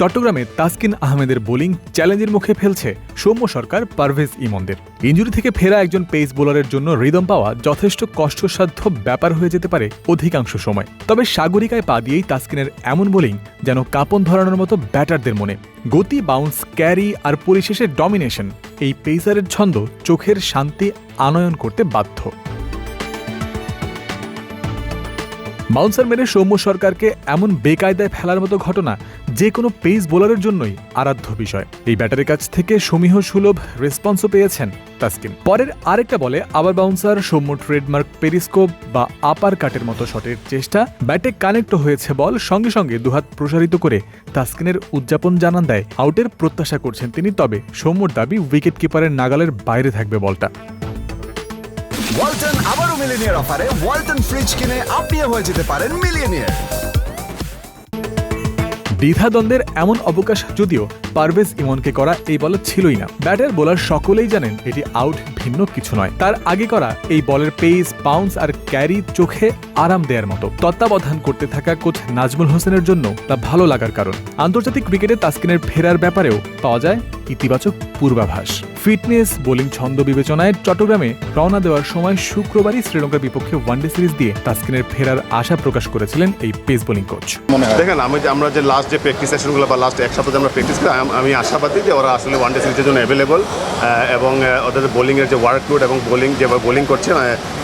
চট্টগ্রামে তাসকিন আহমেদের বোলিং চ্যালেঞ্জের মুখে ফেলছে সৌম্য সরকার, পারভেজ ইমনদের। ইঞ্জুরি থেকে ফেরা একজন পেস বোলারের জন্য রিদম পাওয়া যথেষ্ট কষ্টসাধ্য ব্যাপার হয়ে যেতে পারে অধিকাংশ সময়। তবে সাগরিকায় পা দিয়েই তাসকিনের এমন বোলিং যেন কাপন ধরানোর মতো ব্যাটারদের মনে। গতি বাউন্স ক্যারি আর পরিশেষে ডমিনেশন এই পেসারের ছন্দ চোখের শান্তি আনয়ন করতে বাধ্য। বাউন্সার মেরে সৌম্য সরকারকে এমন বেকায়দায় ফেলার মতো ঘটনা যে কোনো পেস বোলারের জন্যই আরাধ্য বিষয়। এই ব্যাটারের কাছ থেকে সমীহ সুলভ রেসপন্সও পেয়েছেন তাসকিন। পরের আরেকটা বলে আবার বাউন্সার সৌম্য ট্রেডমার্ক পেরিস্কোপ বা আপার কাটের মতো শটের চেষ্টা। ব্যাটে কানেক্ট হয়েছে বল। সঙ্গে সঙ্গে দুহাত প্রসারিত করে তাসকিনের উদযাপন জানান দেয়। আউটের প্রত্যাশা করছেন তিনি, তবে সৌম্যর দাবি উইকেট কিপারের নাগালের বাইরে থাকবে বলটা। ওয়ালটন আবারও মিলিনিয়ার অফারে ওয়ালটন ফ্রিজ কিনে আপনিও হয়ে যেতে পারেন মিলিয়নিয়ার। দ্বিধাদ্বন্দ্বের এমন অবকাশ যদিও পারভেজ ইমনকে করা এই বল ছিলই না। ব্যাটার বোলার সকলেই জানেন এটি আউট, ভিন্ন কিছু নয়। তার আগে করা এই বলের পেস, বাউন্স আর ক্যারি চোখে আরাম দেওয়ার মতো। তত্ত্বাবধান করতে থাকা কোচ নাজমুল হোসেনের জন্য তা ভালো লাগার কারণ। আন্তর্জাতিক ক্রিকেটে তাসকিনের ফেরার ব্যাপারেও পাওয়া যায় ইতিবাচক পূর্বাভাস। ফিটনেস বোলিং ছন্দ বিবেচনায় চট্টগ্রামে রওনা দেওয়ার সময় শুক্রবারই শ্রীলঙ্কার বিপক্ষে ওয়ানডে সিরিজ দিয়ে তাসকিনের ফেরার আশা প্রকাশ করেছিলেন এই পেস বোলিং কোচ। দেখেন আমি যে আমরা যে লাস্ট যে প্র্যাকটিস সেশনগুলো বা লাস্ট এক সপ্তাহে আমরা প্র্যাকটিস করি আমি আশাবাদী যে ওরা আসলে ওয়ান ডে সিরিজের জন্য অ্যাভেলেবল এবং ওদের বোলিংয়ের যে ওয়ার্কলোড এবং বোলিং যে বোলিং করছে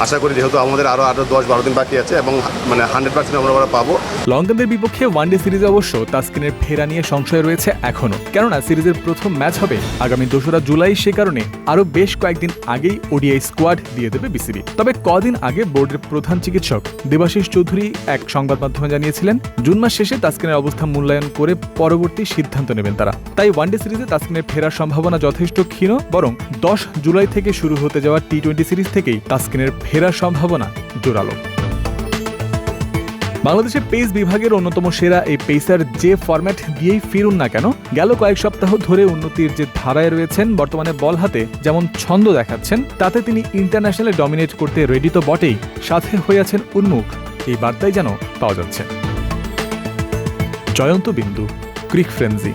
আশা করি যেহেতু আমাদের আরও আরও দশ বারো দিন বাকি আছে এবং মানে হান্ড্রেড পার্সেন্ট আমরা ওরা পাবো। লঙ্কানদের বিপক্ষে ওয়ানডে সিরিজে অবশ্য তাসকিনের ফেরা নিয়ে সংশয় রয়েছে এখনও কেননা সিরিজের প্রথম ম্যাচ হবে আগামী দোসরা জুলাই সে কারণে আরও বেশ কয়েকদিন আগেই ওডিআই স্কোয়াড দিয়ে দেবে বিসিবি। তবে কদিন আগে বোর্ডের প্রধান চিকিৎসক দেবাশিস চৌধুরী এক সংবাদ মাধ্যমে জানিয়েছিলেন, জুন মাস শেষে তাসকিনের অবস্থা মূল্যায়ন করে পরবর্তী সিদ্ধান্ত নেবেন তারা। তাই ওয়ানডে সিরিজে তাসকিনের ফেরার সম্ভাবনা যথেষ্ট ক্ষীণ, বরং দশ জুলাই থেকে শুরু হতে যাওয়া টি টোয়েন্টি সিরিজ থেকেই তাসকিনের ফেরার সম্ভাবনা জোরালো। বাংলাদেশের পেস বিভাগের অন্যতম সেরা এই পেসার যে ফরম্যাট দিয়েই ফিরুন না কেন, গেল কয়েক সপ্তাহ ধরে উন্নতির যে ধারায় রয়েছেন বর্তমানে বল হাতে যেমন ছন্দ দেখাচ্ছেন, তাতে তিনি ইন্টারন্যাশনালে ডমিনেট করতে রেডি তো বটেই, সাথে হয়ে আছেন উন্মুখ। এই বার্তাই যেন পাওয়া যাচ্ছে। জয়ন্ত বিন্দু, ক্রিক ফ্রেন্সি।